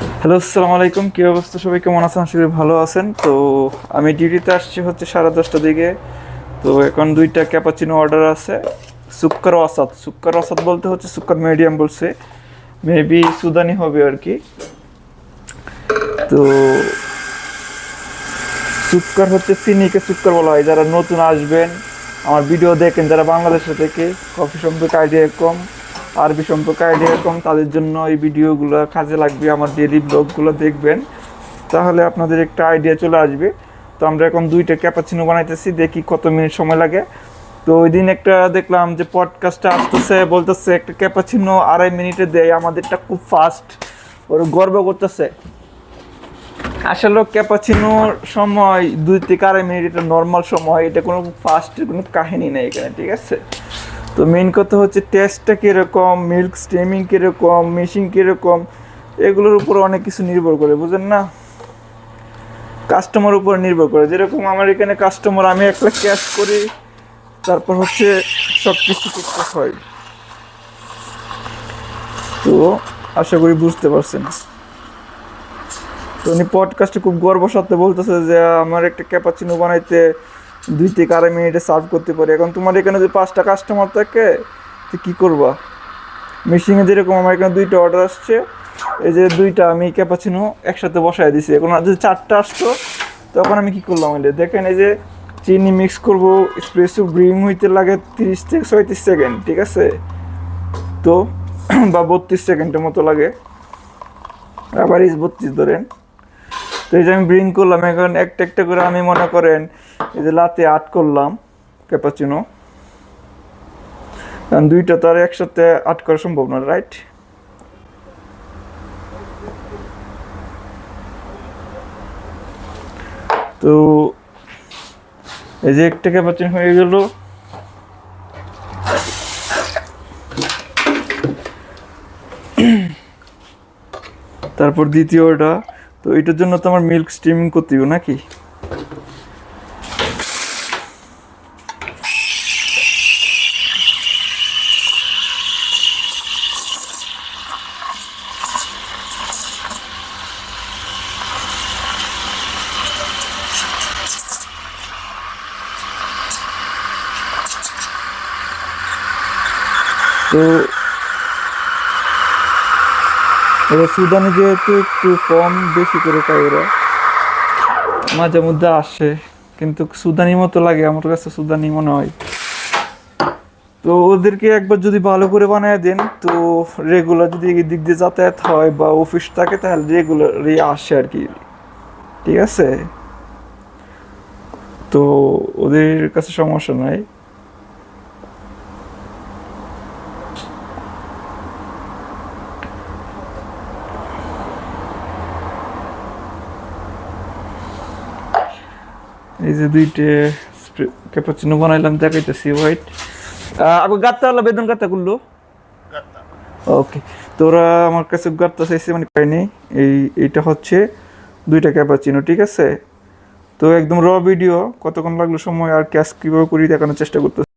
Hello, আসসালামু আলাইকুম। কী অবস্থা? সবাই কেমন আছেন? আশা করি ভালো আছেন। তো আমি ডিউটিতে আসছি হচ্ছে সাড়ে দশটার দিকে। তো এখন দুইটা ক্যাপাচিনো অর্ডার আছে। সুক্কার ওয়াসাদ সুক্কার ওয়াসাদ বলতে হচ্ছে সুক্কার মিডিয়াম বলছে। মেবি সুদানি হবে আর কি। তো সুক্কার হচ্ছে চিনিকে সুক্কার বলা হয়। যারা নতুন আসবেন, আমার ভিডিও দেখেন, যারা বাংলাদেশে থেকে, কফি সম্পর্কে আইডিয়া কম। আরবি সম্পর্কে আইডিয়া কম তাদের জন্য এই ভিডিওগুলো কাজে লাগবে, আমার ডেলি ব্লগগুলো দেখবেন। তাহলে আপনাদের একটা আইডিয়া চলে আসবে। তো আমরা এখন দুইটা ক্যাপাচিনো বানাইতেছি, দেখি কত মিনিট সময় লাগে। তো ওই দিন একটা দেখলাম যে পডকাস্টটা আসতেছে, বলতেছে একটা ক্যাপাচিনো আড়াই মিনিটে দেয়, আমাদেরটা খুব ফাস্ট ওর গর্ব করতেছে। আসলে ক্যাপাচিনোর সময় দুই থেকে আড়াই মিনিট, এটা নর্মাল সময়, এটা কোনো ফাস্টের কোনো কাহিনী নেই এখানে, ঠিক আছে? তো মেইন কথা হচ্ছে টেস্টটা কীরকম মিল্ক স্টেমিং কীরকম মেশিং কীরকম, এগুলোর উপর অনেক কিছু নির্ভর করে, বুঝেন না? কাস্টমার উপর নির্ভর করে। যেরকম আমার এখানে কাস্টমার আমি একটা ক্যাশ করি, তারপর হচ্ছে সব কিছু ঠিকঠাক হয়। তো আশা করি বুঝতে পারছেন। তো উনি পডকাস্টে খুব গর্ব সাথে বলতেছে যে, আমার একটা ক্যাপাচিনো বানাইতে দুই থেকে আড়াই মিনিটে সার্ভ করতে পারি। এখন তোমার এখানে যদি পাঁচটা কাস্টমার থাকে, তো কী করবা? মেশিনে যেরকম আমার এখানে দুইটা অর্ডার আসছে, এই যে দুইটা আমি ক্যাপাচিনো একসাথে বসায় দিছি। এখন যদি চারটা আসতো, তখন আমি কী করলাম এটা? দেখেন এই যে চিনি মিক্স করব স্প্রেসো ব্রিং হইতে লাগে তিরিশ থেকে ছয়ত্রিশ সেকেন্ড ঠিক আছে? তো, বা বত্রিশ সেকেন্ডের মতো লাগে। আবার বত্রিশ ধরেন। তো এই যে আমি ব্রিং করলাম, এখন একটা একটা করে আমি মনে করেন এই যে লাতে আট করলাম ক্যাপাচিনো কারণ দুইটা তো আর একসাথে আট করা সম্ভব না রাইট তো এই যে একটা ক্যাপাচিনো হয়ে গেল। তারপর দ্বিতীয়টা তো এটার জন্য তো আমার মিল্ক স্টিমিং করতে হবে নাকি? তো ওরা সুদানে যেহেতু একটু কম বেশি করে খায় ওরা, মাঝে মধ্যে আসে, কিন্তু সুদানি মতো লাগে, আমার কাছে সুদানি মনে হয়। তো ওদেরকে একবার যদি ভালো করে বানিয়ে দেন, তো রেগুলার যদি দিক দিয়ে যাতায়াত হয় বা অফিস থাকে, তাহলে রেগুলারই আসে আর কি। ঠিক আছে? তো ওদের কাছে সমস্যা নাই। এই যে দুইটে ক্যাপাচিনো বানাইলাম দেখাইতেছি হোয়াইট আগে গাত্তা হলো বেদন গাত্তা করল ওকে তোরা আমার কাছে গাত্তা চাইছে মানে পাইনি। এই এইটা হচ্ছে দুইটা ক্যাপাচিনো ঠিক আছে? তো একদম র ভিডিও কতক্ষণ লাগল সময় আর ক্যাশ কীভাবে করি দেখানোর চেষ্টা করতেছি।